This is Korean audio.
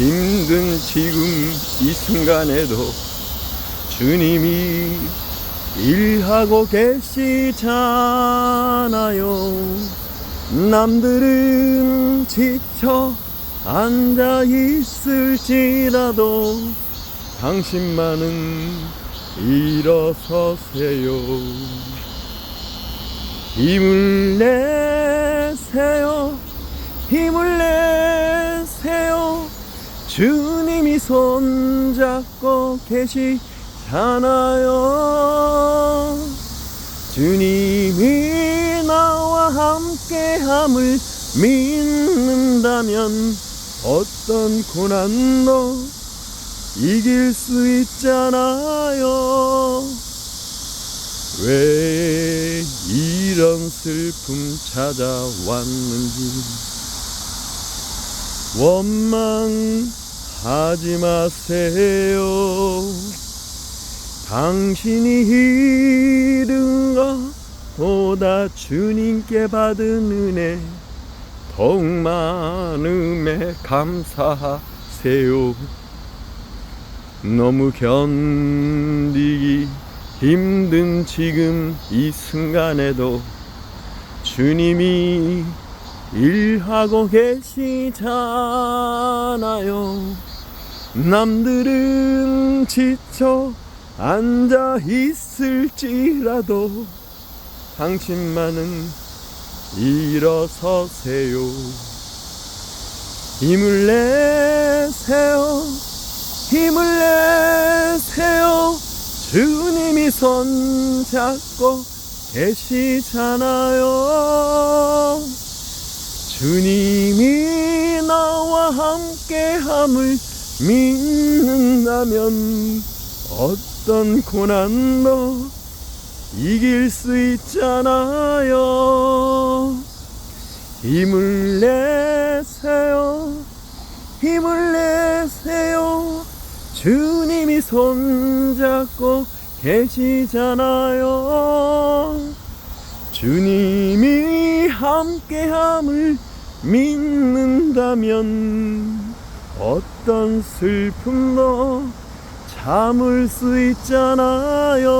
힘든 지금 이 순간에도 주님이 일하고 계시잖아요. 남들은 지쳐 앉아 있을지라도 당신만은 일어서세요. 힘을 내세요. 힘을. 주님이 손잡고 계시잖아요. 주님이 나와 함께함을 믿는다면 어떤 고난도 이길 수 있잖아요. 왜 이런 슬픔 찾아왔는지 원망하지 마세요. 당신이 잃은 것보다 주님께 받은 은혜 더욱 많음에 감사하세요. 너무 견디기 힘든 지금 이 순간에도 주님이 일하고 계시잖아요. 남들은 지쳐 앉아 있을지라도 당신만은 일어서세요. 힘을 내세요. 힘을 내세요. 주님이 손 잡고 계시잖아요. 주님이 나와 함께함을 믿는다면 어떤 고난도 이길 수 있잖아요. 힘을 내세요. 힘을 내세요. 주님이 손잡고 계시잖아요. 주님이 함께함을 믿는다면 어떤 슬픔도 참을 수 있잖아요.